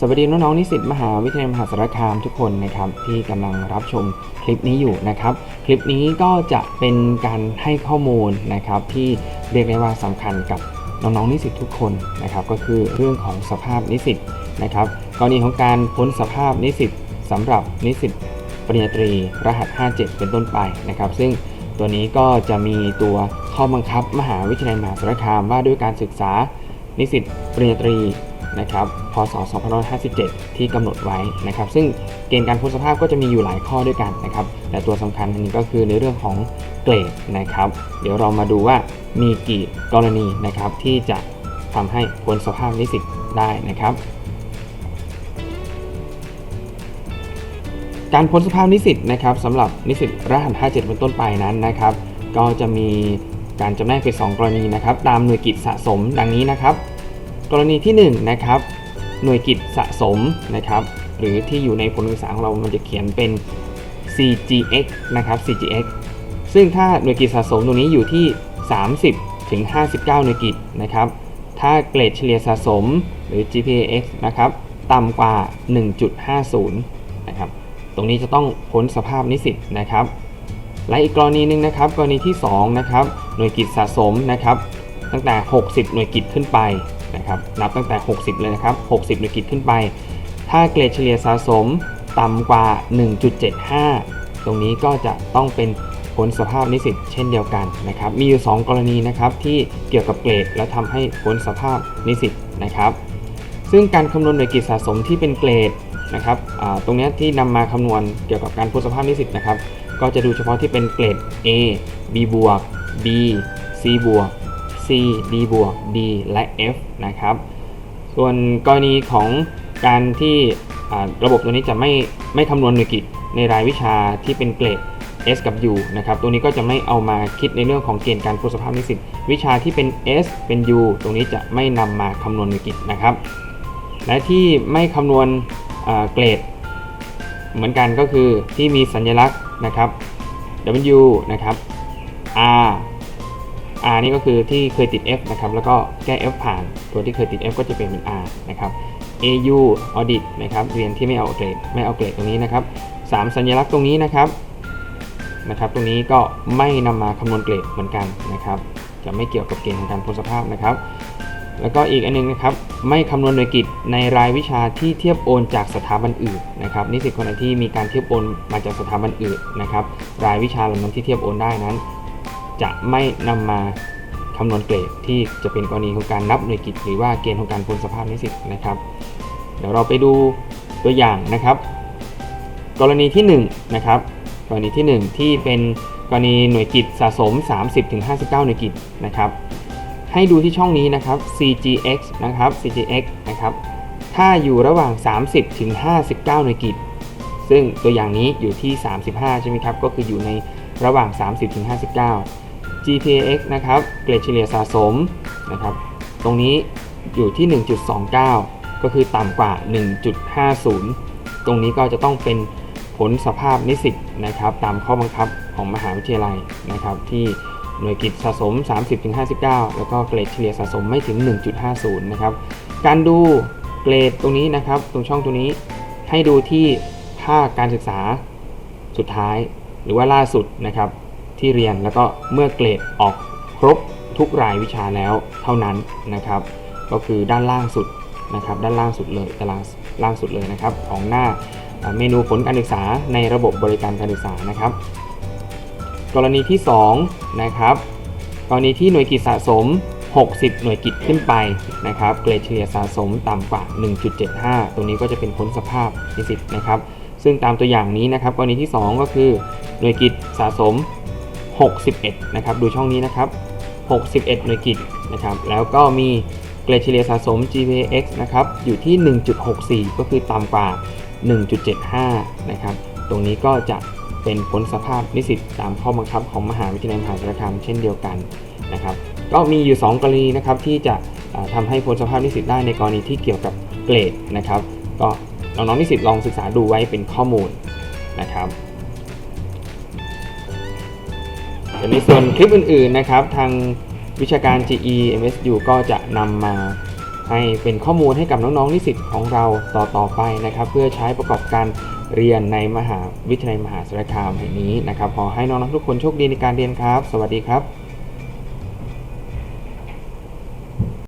สวัสดีน้องๆนิสิตมหาวิทยาลัยมหาสารคามทุกคนนะครับที่กำลังรับชมคลิปนี้อยู่นะครับ คลิปนี้ก็จะเป็นการให้ข้อมูลนะครับที่เรียกได้ว่าสำคัญกับน้องๆนิสิตทุกคนนะครับ ก็คือเรื่องของสภาพนิสิตนะครับกรณีของการพ้นสภาพนิสิตสำหรับนิสิตปริญญาตรีรหัส 57 เป็นต้นไปนะครับ ซึ่งตัวนี้ก็จะมีตัวข้อบังคับมหาวิทยาลัยมหาสารคามว่าด้วยการศึกษานิสิตปริญญาตรี นะครับพศ 2557 ที่กำหนดไว้นะครับ ซึ่งเกณฑ์การพ้นสภาพก็จะมีอยู่หลายข้อด้วยกันนะครับ แต่ตัวสำคัญอันนี้ก็คือในเรื่องของเกรดนะครับ เดี๋ยวเรามาดูว่ามีกี่กรณีนะครับที่จะทำให้พ้นสภาพนิสิตได้นะครับ การพ้นสภาพนิสิตนะครับสำหรับนิสิตรหัส57 เป็นต้นไปนั้นนะครับ ก็จะมีการจำแนกเป็น2กรณีนะครับ ตามหน่วยกิจสะสมดังนี้นะครับ กรณีที่1นะครับหน่วยกิจสะสมนะครับหรือที่อยู่ในผลการศึกษาของเรามันจะเขียนเป็น CGX นะครับ CGX ซึ่งถ้าหน่วยกิจสะสมตรงนี้อยู่ที่ 30 ถึง 59 หน่วยกิจนะครับ ถ้าเกรดเฉลี่ยสะสมหรือ GPAX นะครับต่ำกว่า 1.50 นะครับ ตรงนี้จะต้องพ้นสภาพนิสิตนะครับ และอีกกรณีหนึ่งนะครับ กรณีที่ 2 นะครับ หน่วยกิจสะสมนะครับ ตั้งแต่ 60 หน่วยกิจขึ้นไป นะครับนับตั้งแต่ 60 เลยนะครับ 60หน่วยกิจขึ้นไป ถ้าเกรดเฉลี่ยสะสมต่ำกว่า 1.75 ตรงนี้ก็จะต้องเป็นพ้นสภาพนิสิตเช่นเดียวกันนะครับ มีอยู่ 2 กรณีนะครับที่เกี่ยวกับเกรดและทำให้พ้นสภาพนิสิตนะครับ ซึ่งการคำนวณหน่วยกิจสะสมที่เป็นเกรดนะครับตรงนี้ที่นำมาคำนวณเกี่ยวกับการพ้นสภาพนิสิตนะครับ ก็จะดูเฉพาะที่เป็นเกรด A B บวก B C บวก C D บวก D และ F นะครับ ส่วนกรณีของการที่ระบบตัวนี้จะไม่ไม่คำนวณหน่วยกิจในรายวิชาที่เป็นเกรด S กับ U นะครับ ตัวนี้ก็จะไม่เอามาคิดในเรื่องของเกณฑ์การพ้นสภาพนิสิต วิชาที่เป็น S เป็น U ตรงนี้จะไม่นำมาคำนวณหน่วยกิจนะครับ และที่ไม่คำนวณเกรด เหมือนกันก็คือที่มีสัญลักษณ์นะครับ W นะครับ R R นี่ก็คือที่เคยติด F นะครับ แล้วก็แก้ F ผ่าน ตัวที่เคยติด F ก็จะเปลี่ยนเป็น R นะครับ AU Audit นะครับ เรียนที่ไม่เอาเกรด ไม่เอาเกรดตรงนี้นะครับสามสัญลักษณ์ตรงนี้นะครับนะครับ ตรงนี้ก็ไม่นำมาคำนวณเกรดเหมือนกันนะครับ จะไม่เกี่ยวกับเกณฑ์ของการพ้นสภาพนะครับ แล้วก็อีกอันนึงนะครับ ไม่คำนวณหน่วยกิจในรายวิชาที่เทียบโอนจากสถาบันอื่นนะครับ นิสิตคนไหนที่มีการเทียบโอนมาจากสถาบันอื่นนะครับ รายวิชาเหล่านั้นที่เทียบโอนได้นั้น จะไม่นำมาคำนวณเกรดที่จะเป็นกรณีของการนับหน่วยกิจหรือว่าเกณฑ์ของการพ้นสภาพนิสิตนะครับ เดี๋ยวเราไปดูตัวอย่างนะครับ กรณีที่1นะครับกรณีที่ 1 ที่เป็นกรณีหน่วยกิจสะสม 30-59 หน่วยกิจนะครับ ให้ดูที่ช่องนี้นะครับ CGX นะครับ CGX นะครับ ถ้าอยู่ระหว่าง 30ถึง59 หน่วยกิจ ซึ่งตัวอย่างนี้อยู่ที่ 35 ใช่ไหมครับ ก็คืออยู่ในระหว่าง 30ถึง59 GPAX นะครับ เกรดเฉลี่ยสะสมนะครับ ตรงนี้อยู่ที่ 1.29 ก็คือต่ำกว่า 1.50 ตรงนี้ก็จะต้องเป็นผลสภาพนิสิตนะครับ ตามข้อบังคับของมหาวิทยาลัยนะครับ ที่หน่วยกิจสะสม 30-59 แล้วก็เกรดเฉลี่ยสะสมไม่ถึง 1.50 นะครับ การดูเกรดตรงนี้นะครับ ตรงช่องตรงนี้ให้ดูที่ภาคการศึกษาสุดท้ายหรือว่าล่าสุดนะครับ ที่เรียนแล้วก็เมื่อเกรดออกครบทุกรายวิชาแล้วเท่านั้นนะครับ ก็คือด้านล่างสุดนะครับด้านล่างสุดเลยตารางล่างสุดเลยนะครับ ของหน้าเมนูผลการศึกษาในระบบบริการการศึกษานะครับ กรณีที่2นะครับกรณีที่หน่วยกิจสะสม 60 หน่วยกิจขึ้นไปนะครับ เกรดเฉลี่ยสะสมต่ำกว่า 1.75 ตรงนี้ก็จะเป็นพ้นสภาพนิสิตนะครับ ซึ่งตามตัวอย่างนี้นะครับ กรณีที่ 2 ก็คือหน่วยกิจสะสม 61 นะครับ ดูช่องนี้นะครับ 61 หน่วยกิจนะครับ แล้วก็มีเกรดเฉลี่ยสะสม GPX นะครับ อยู่ที่ 1.64 ก็คือต่ำกว่า 1.75 นะครับ ตรงนี้ก็จะเป็นผลสภาพนิสิตตามข้อบังคับของมหาวิทยาลัยมหาสารคามเช่นเดียวกันนะครับ ก็มีอยู่ 2 กรณีนะครับที่จะอ่าทำให้พ้นสภาพนิสิตได้ในกรณีที่เกี่ยวกับเกรดนะครับ ก็น้องๆนิสิตลองศึกษาดูไว้เป็นข้อมูลนะครับ แต่ในส่วนคลิปอื่นๆนะครับ ทางวิชาการ GE MSU ก็จะนำมาให้เป็นข้อมูลให้กับน้องๆนิสิตของเราต่อๆไปนะครับ เพื่อใช้ประกอบการเรียนในมหาวิทยาลัยมหาสารคามแห่งนี้นะครับขอให้น้องๆทุกคนโชคดีในการเรียนครับ สวัสดีครับ